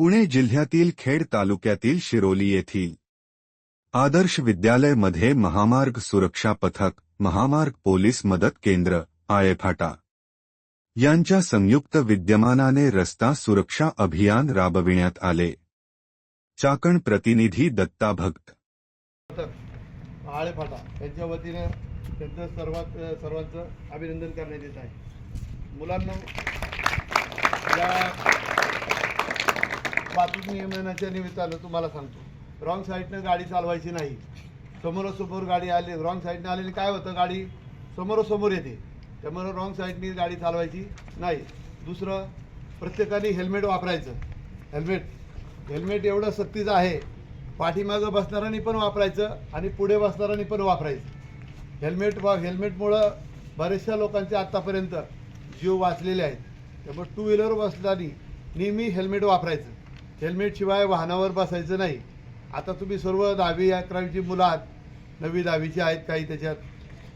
पुणे जिल्ह्यातील खेड तालुक्यातील शिरोली येथील आदर्श विद्यालयमध्ये महामार्ग सुरक्षा पथक महामार्ग पोलीस मदत केंद्र आळेफाटा यांच्या संयुक्त विद्यमानाने रस्ता सुरक्षा अभियान राबविण्यात आले. चाकण प्रतिनिधी दत्ता भक्त. आळेफाटा यांच्या वतीने त्यांचं सर्वात सर्वांचं अभिनंदन करण्यात येत आहे. मुलांना वाहतूक नियमनाच्या निमित्तानं तुम्हाला सांगतो. रॉंग साईडनं गाडी चालवायची नाही. समोरासमोर गाडी आली रॉंग साईडनं आलेली काय होतं? गाडी समोरासमोर येते. त्यामुळं रॉंग साईडनी गाडी चालवायची नाही. दुसरं प्रत्येकाने हेल्मेट वापरायचं. हेल्मेट हेल्मेट एवढं सक्तीचं आहे. पाठीमागं बसणाऱ्यांनी पण वापरायचं आणि पुढे बसणाऱ्यांनी पण वापरायचं. हेल्मेट वा हेल्मेटमुळं बऱ्याचशा लोकांचे आत्तापर्यंत जीव वाचलेले आहेत. त्यामुळे टू व्हीलर बसताना नेहमी हेल्मेट वापरायचं. हेल्मेटशिवाय वाहनावर बसायचं नाही. आता तुम्ही सर्व दहावी अकरावीची मुलं आहात. नवी दहावीची आहेत काही त्याच्यात.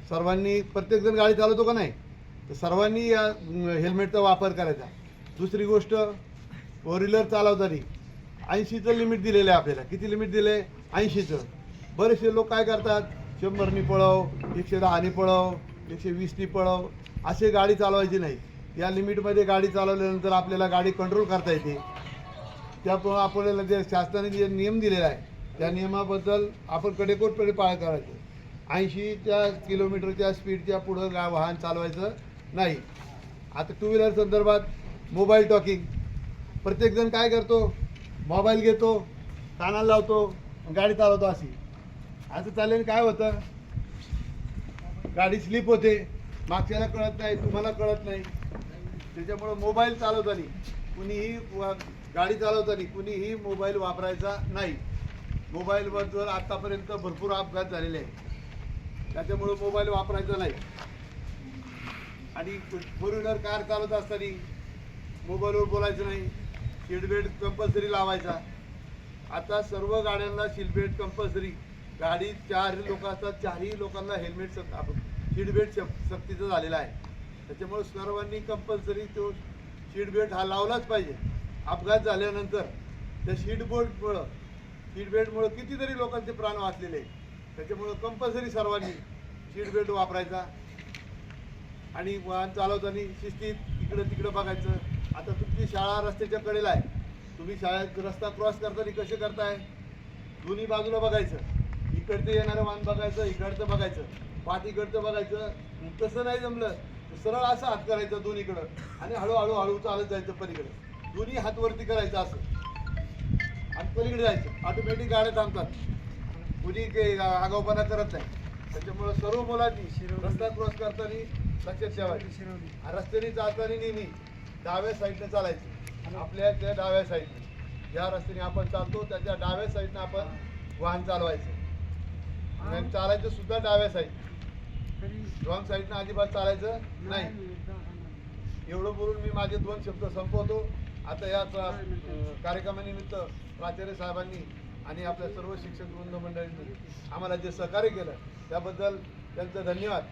सर्वांनी प्रत्येकजण गाडी चालवतो का नाही? तर सर्वांनी या हेल्मेटचा वापर करायचा. दुसरी गोष्ट फोर व्हीलर चालवताना ऐंशीचं लिमिट दिलेलं आहे आपल्याला. किती लिमिट दिलं? आहे ऐंशीचं. बरेचसे लोक काय करतात? शंभरनी पळव एकशे दहानी पळव एकशे वीसनी पळव असे गाडी चालवायची नाही. या लिमिटमध्ये गाडी चालवल्यानंतर आपल्याला गाडी कंट्रोल करता येते. त्यामुळं आपल्याला जे शासनाने जे नियम दिलेला आहे त्या नियमाबद्दल आपण कडेकोटपणे पाळ करायचं. ऐंशीच्या किलोमीटरच्या स्पीडच्या पुढं गा वाहन चालवायचं नाही. आता टू व्हीलर संदर्भात मोबाईल टॉकिंग प्रत्येकजण काय करतो? मोबाईल घेतो कानाला लावतो गाडी चालवतो अशी. असं चालल्याने काय होतं? गाडी स्लिप होते. मागच्याला कळत नाही तुम्हाला कळत नाही. त्याच्यामुळं मोबाईल चालवताना कुणीही वा- गाडी चालवताना कुणीही मोबाईल वापरायचा नाही. मोबाईलवर जर आत्तापर्यंत भरपूर अपघात झालेले आहेत त्याच्यामुळं मोबाईल वापरायचा नाही. आणि फोर व्हीलर कार चालवत असताना मोबाईलवर बोलायचं नाही सीटबेल्ट कंपल्सरी लावायचा. आता सर्व गाड्यांना सीटबेल्ट कंपल्सरी गाडीत चार लोक असतात चारही लोकांना हेल्मेट सक आपण सीट सक्तीचं झालेलं आहे. त्याच्यामुळे सर्वांनी कंपल्सरी तो सीटबेल्ट हा लावलाच पाहिजे. अपघात झाल्यानंतर त्या सीटबोल्टमुळं सीटबेल्टमुळं सीट बेल्टमुळं कितीतरी लोकांचे प्राण वाचलेले त्याच्यामुळं कंपल्सरी सर्वांनी सीट बेल्ट वापरायचा. आणि वाहन चालवताना शिस्तीत इकडं तिकडं बघायचं. आता तुमची शाळा रस्त्याच्या कडेला आहे. तुम्ही शाळेत रस्ता क्रॉस करताना कसे करताय? दोन्ही बाजूला बघायचं. इकडचं येणारं वाहन बघायचं इकडचं बघायचं. पाठीकडचं बघायचं. तसं नाही जमलं सरळ असं हात करायचं दोन्हीकडं. आणि हळूहळू हळू चालत जायचं पलीकडे. दोन्ही हात वरती करायचं असं. आणि पलीकडे जायचं. ऑटोमॅटिक गाड्या थांबतात. कुणी काही आगाऊपणा करत नाही. त्याच्यामुळं सर्व मुलांनी रस्ता क्रॉस करताना लक्षात ठेवायचं. आणि रस्त्याने चालताना नेहमी डाव्या साईडनं चालायचं. आपल्या त्या डाव्या साईडनं ज्या रस्त्याने आपण चालतो त्याच्या डाव्या साईडनं आपण वाहन चालवायचं. आणि चालायचं सुद्धा डाव्या साईड रॉंग साईडनं अजिबात चालायचं नाही. एवढं बोलून मी माझे दोन शब्द संपवतो. आता या कार्यक्रमानिमित्त प्राचार्य साहेबांनी आणि आपल्या सर्व शिक्षक वृंद मंडळींनी आम्हाला जे सहकार्य केलं त्याबद्दल त्यांचं धन्यवाद.